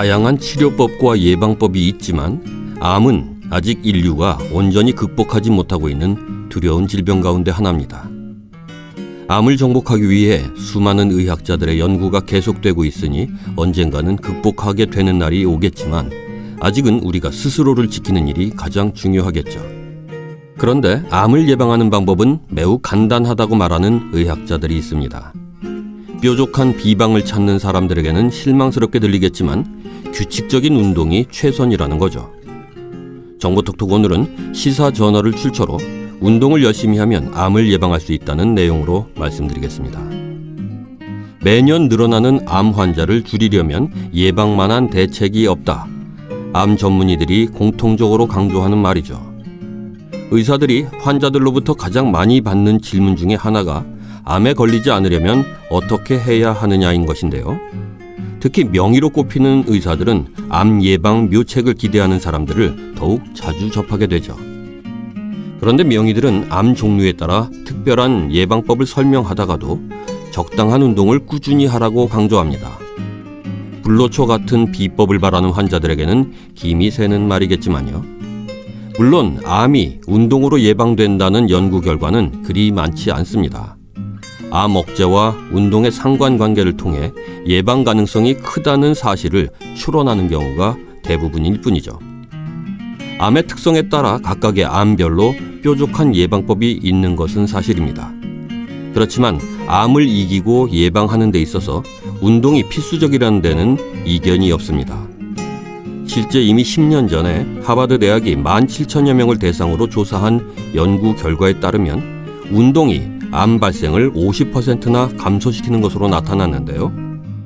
다양한 치료법과 예방법이 있지만 암은 아직 인류가 온전히 극복하지 못하고 있는 두려운 질병 가운데 하나입니다. 암을 정복하기 위해 수많은 의학자들의 연구가 계속되고 있으니 언젠가는 극복하게 되는 날이 오겠지만 아직은 우리가 스스로를 지키는 일이 가장 중요하겠죠. 그런데 암을 예방하는 방법은 매우 간단하다고 말하는 의학자들이 있습니다. 뾰족한 비방을 찾는 사람들에게는 실망스럽게 들리겠지만 규칙적인 운동이 최선이라는 거죠. 정보톡톡 오늘은 시사 저널을 출처로 운동을 열심히 하면 암을 예방할 수 있다는 내용으로 말씀드리겠습니다. 매년 늘어나는 암 환자를 줄이려면 예방만한 대책이 없다. 암 전문의들이 공통적으로 강조하는 말이죠. 의사들이 환자들로부터 가장 많이 받는 질문 중에 하나가 암에 걸리지 않으려면 어떻게 해야 하느냐인 것인데요. 특히 명의로 꼽히는 의사들은 암 예방 묘책을 기대하는 사람들을 더욱 자주 접하게 되죠. 그런데 명의들은 암 종류에 따라 특별한 예방법을 설명하다가도 적당한 운동을 꾸준히 하라고 강조합니다. 불로초 같은 비법을 바라는 환자들에게는 김이 새는 말이겠지만요. 물론 암이 운동으로 예방된다는 연구 결과는 그리 많지 않습니다. 암 억제와 운동의 상관관계를 통해 예방 가능성이 크다는 사실을 추론하는 경우가 대부분일 뿐이죠. 암의 특성에 따라 각각의 암별로 뾰족한 예방법이 있는 것은 사실입니다. 그렇지만 암을 이기고 예방하는 데 있어서 운동이 필수적이라는 데는 이견이 없습니다. 실제 이미 10년 전에 하버드 대학이 17,000여 명을 대상으로 조사한 연구 결과에 따르면 운동이 암 발생을 50%나 감소시키는 것으로 나타났는데요.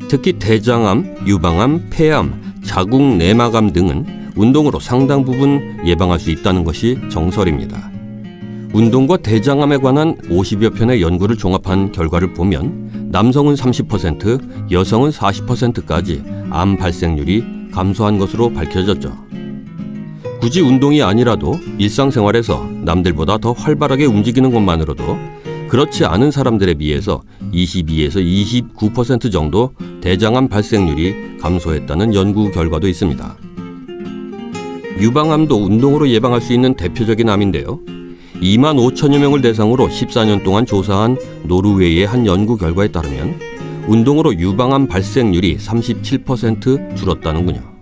특히 대장암, 유방암, 폐암, 자궁 내막암 등은 운동으로 상당 부분 예방할 수 있다는 것이 정설입니다. 운동과 대장암에 관한 50여 편의 연구를 종합한 결과를 보면 남성은 30%, 여성은 40%까지 암 발생률이 감소한 것으로 밝혀졌죠. 굳이 운동이 아니라도 일상생활에서 남들보다 더 활발하게 움직이는 것만으로도 그렇지 않은 사람들에 비해서 22에서 29% 정도 대장암 발생률이 감소했다는 연구 결과도 있습니다. 유방암도 운동으로 예방할 수 있는 대표적인 암인데요. 2만 5천여 명을 대상으로 14년 동안 조사한 노르웨이의 한 연구 결과에 따르면 운동으로 유방암 발생률이 37% 줄었다는군요.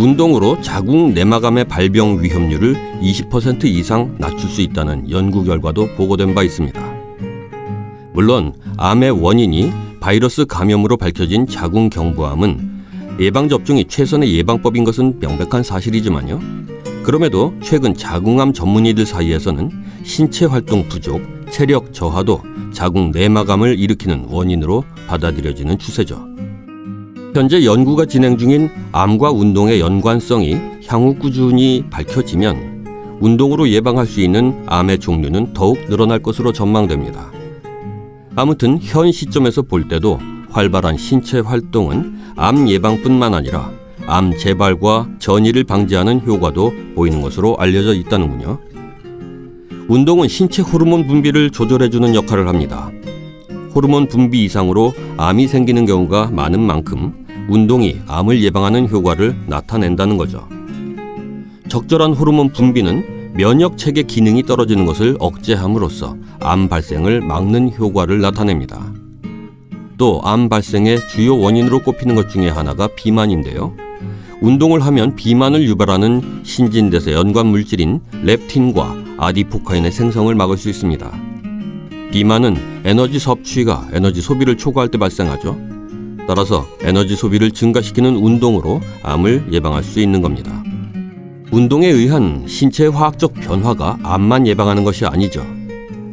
운동으로 자궁 내막암의 발병 위험률을 20% 이상 낮출 수 있다는 연구 결과도 보고된 바 있습니다. 물론 암의 원인이 바이러스 감염으로 밝혀진 자궁 경부암은 예방 접종이 최선의 예방법인 것은 명백한 사실이지만요. 그럼에도 최근 자궁암 전문의들 사이에서는 신체 활동 부족, 체력 저하도 자궁 내막암을 일으키는 원인으로 받아들여지는 추세죠. 현재 연구가 진행 중인 암과 운동의 연관성이 향후 꾸준히 밝혀지면 운동으로 예방할 수 있는 암의 종류는 더욱 늘어날 것으로 전망됩니다. 아무튼 현 시점에서 볼 때도 활발한 신체 활동은 암 예방뿐만 아니라 암 재발과 전이를 방지하는 효과도 보이는 것으로 알려져 있다는군요. 운동은 신체 호르몬 분비를 조절해주는 역할을 합니다. 호르몬 분비 이상으로 암이 생기는 경우가 많은 만큼 운동이 암을 예방하는 효과를 나타낸다는 거죠. 적절한 호르몬 분비는 면역 체계 기능이 떨어지는 것을 억제함으로써 암 발생을 막는 효과를 나타냅니다. 또 암 발생의 주요 원인으로 꼽히는 것 중에 하나가 비만인데요. 운동을 하면 비만을 유발하는 신진대사 연관 물질인 렙틴과 아디포카인의 생성을 막을 수 있습니다. 비만은 에너지 섭취가 에너지 소비를 초과할 때 발생하죠. 따라서 에너지 소비를 증가시키는 운동으로 암을 예방할 수 있는 겁니다. 운동에 의한 신체 화학적 변화가 암만 예방하는 것이 아니죠.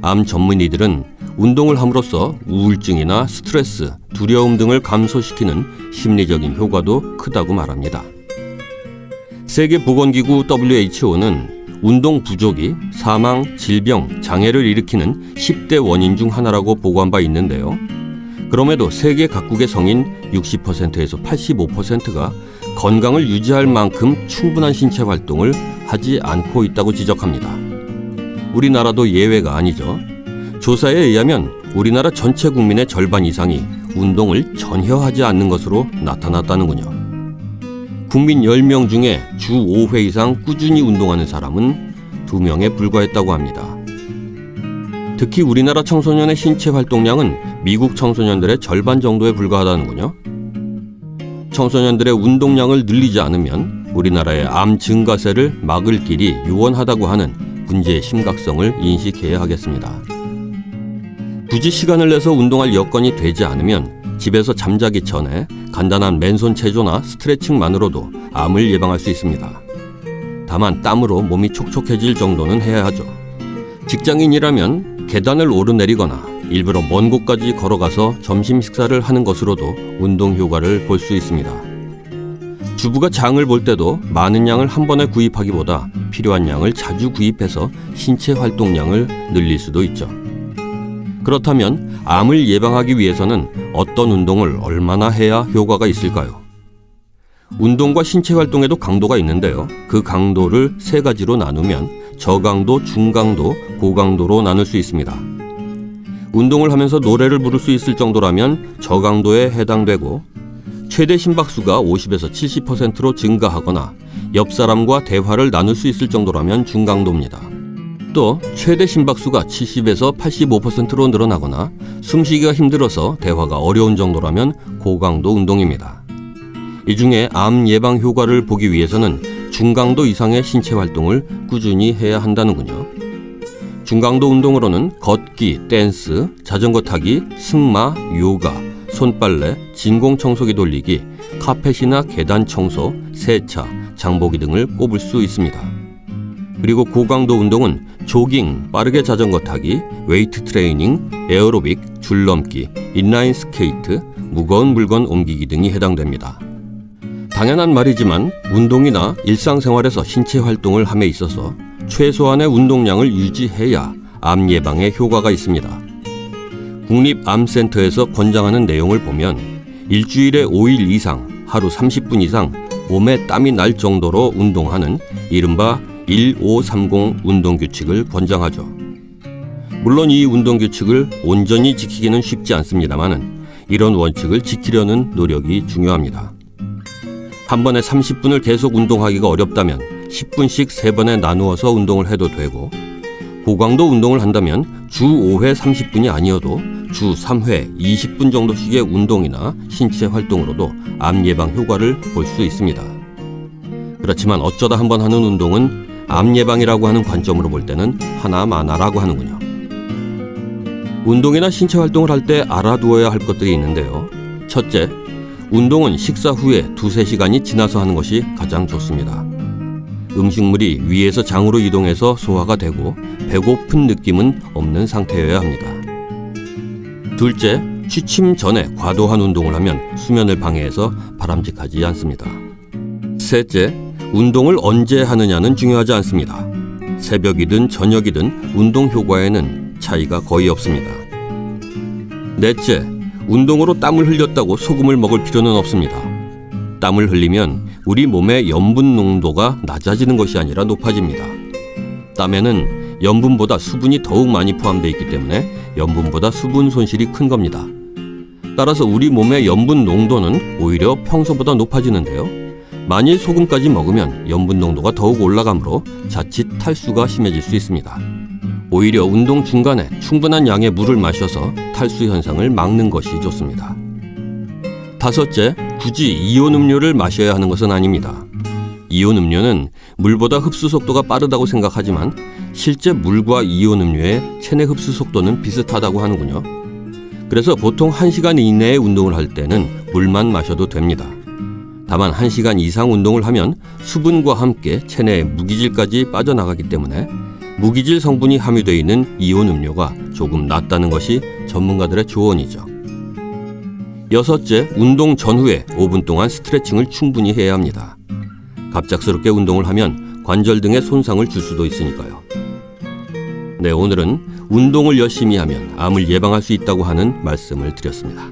암 전문의들은 운동을 함으로써 우울증이나 스트레스, 두려움 등을 감소시키는 심리적인 효과도 크다고 말합니다. 세계보건기구 WHO는 운동 부족이 사망, 질병, 장애를 일으키는 10대 원인 중 하나라고 보고한 바 있는데요. 그럼에도 세계 각국의 성인 60%에서 85%가 건강을 유지할 만큼 충분한 신체 활동을 하지 않고 있다고 지적합니다. 우리나라도 예외가 아니죠. 조사에 의하면 우리나라 전체 국민의 절반 이상이 운동을 전혀 하지 않는 것으로 나타났다는군요. 국민 10명 중에 주 5회 이상 꾸준히 운동하는 사람은 2명에 불과했다고 합니다. 특히 우리나라 청소년의 신체 활동량은 미국 청소년들의 절반 정도에 불과하다는군요. 청소년들의 운동량을 늘리지 않으면 우리나라의 암 증가세를 막을 길이 유원하다고 하는 문제의 심각성을 인식해야 하겠습니다. 굳이 시간을 내서 운동할 여건이 되지 않으면 집에서 잠자기 전에 간단한 맨손 체조나 스트레칭만으로도 암을 예방할 수 있습니다. 다만 땀으로 몸이 촉촉해질 정도는 해야 하죠. 직장인이라면 계단을 오르내리거나 일부러 먼 곳까지 걸어가서 점심 식사를 하는 것으로도 운동 효과를 볼 수 있습니다. 주부가 장을 볼 때도 많은 양을 한 번에 구입하기보다 필요한 양을 자주 구입해서 신체 활동량을 늘릴 수도 있죠. 그렇다면 암을 예방하기 위해서는 어떤 운동을 얼마나 해야 효과가 있을까요? 운동과 신체 활동에도 강도가 있는데요. 그 강도를 세 가지로 나누면 저강도, 중강도, 고강도로 나눌 수 있습니다. 운동을 하면서 노래를 부를 수 있을 정도라면 저강도에 해당되고 최대 심박수가 50에서 70%로 증가하거나 옆 사람과 대화를 나눌 수 있을 정도라면 중강도입니다. 또 최대 심박수가 70에서 85%로 늘어나거나 숨쉬기가 힘들어서 대화가 어려운 정도라면 고강도 운동입니다. 이 중에 암 예방 효과를 보기 위해서는 중강도 이상의 신체 활동을 꾸준히 해야 한다는군요. 중강도 운동으로는 걷기, 댄스, 자전거 타기, 승마, 요가, 손빨래, 진공 청소기 돌리기, 카펫이나 계단 청소, 세차, 장보기 등을 꼽을 수 있습니다. 그리고 고강도 운동은 조깅, 빠르게 자전거 타기, 웨이트 트레이닝, 에어로빅, 줄넘기, 인라인 스케이트, 무거운 물건 옮기기 등이 해당됩니다. 당연한 말이지만 운동이나 일상생활에서 신체 활동을 함에 있어서 최소한의 운동량을 유지해야 암 예방에 효과가 있습니다. 국립암센터에서 권장하는 내용을 보면 일주일에 5일 이상 하루 30분 이상 몸에 땀이 날 정도로 운동하는 이른바 1530 운동 규칙을 권장하죠. 물론 이 운동 규칙을 온전히 지키기는 쉽지 않습니다만은 이런 원칙을 지키려는 노력이 중요합니다. 한 번에 30분을 계속 운동하기가 어렵다면 10분씩 3번에 나누어서 운동을 해도 되고 고강도 운동을 한다면 주 5회 30분이 아니어도 주 3회 20분 정도씩의 운동이나 신체 활동으로도 암 예방 효과를 볼 수 있습니다. 그렇지만 어쩌다 한 번 하는 운동은 암 예방이라고 하는 관점으로 볼 때는 하나 마나라고 하는군요. 운동이나 신체 활동을 할 때 알아두어야 할 것들이 있는데요. 첫째, 운동은 식사 후에 두세 시간이 지나서 하는 것이 가장 좋습니다. 음식물이 위에서 장으로 이동해서 소화가 되고 배고픈 느낌은 없는 상태여야 합니다. 둘째, 취침 전에 과도한 운동을 하면 수면을 방해해서 바람직하지 않습니다. 셋째, 운동을 언제 하느냐는 중요하지 않습니다. 새벽이든 저녁이든 운동 효과에는 차이가 거의 없습니다. 넷째, 운동으로 땀을 흘렸다고 소금을 먹을 필요는 없습니다. 땀을 흘리면 우리 몸의 염분 농도가 낮아지는 것이 아니라 높아집니다. 땀에는 염분보다 수분이 더욱 많이 포함되어 있기 때문에 염분보다 수분 손실이 큰 겁니다. 따라서 우리 몸의 염분 농도는 오히려 평소보다 높아지는데요. 만일 소금까지 먹으면 염분 농도가 더욱 올라가므로 자칫 탈수가 심해질 수 있습니다. 오히려 운동 중간에 충분한 양의 물을 마셔서 탈수 현상을 막는 것이 좋습니다. 다섯째, 굳이 이온 음료를 마셔야 하는 것은 아닙니다. 이온 음료는 물보다 흡수 속도가 빠르다고 생각하지만 실제 물과 이온 음료의 체내 흡수 속도는 비슷하다고 하는군요. 그래서 보통 1시간 이내에 운동을 할 때는 물만 마셔도 됩니다. 다만 1시간 이상 운동을 하면 수분과 함께 체내의 무기질까지 빠져나가기 때문에 무기질 성분이 함유되어 있는 이온 음료가 조금 낫다는 것이 전문가들의 조언이죠. 여섯째, 운동 전후에 5분 동안 스트레칭을 충분히 해야 합니다. 갑작스럽게 운동을 하면 관절 등에 손상을 줄 수도 있으니까요. 네, 오늘은 운동을 열심히 하면 암을 예방할 수 있다고 하는 말씀을 드렸습니다.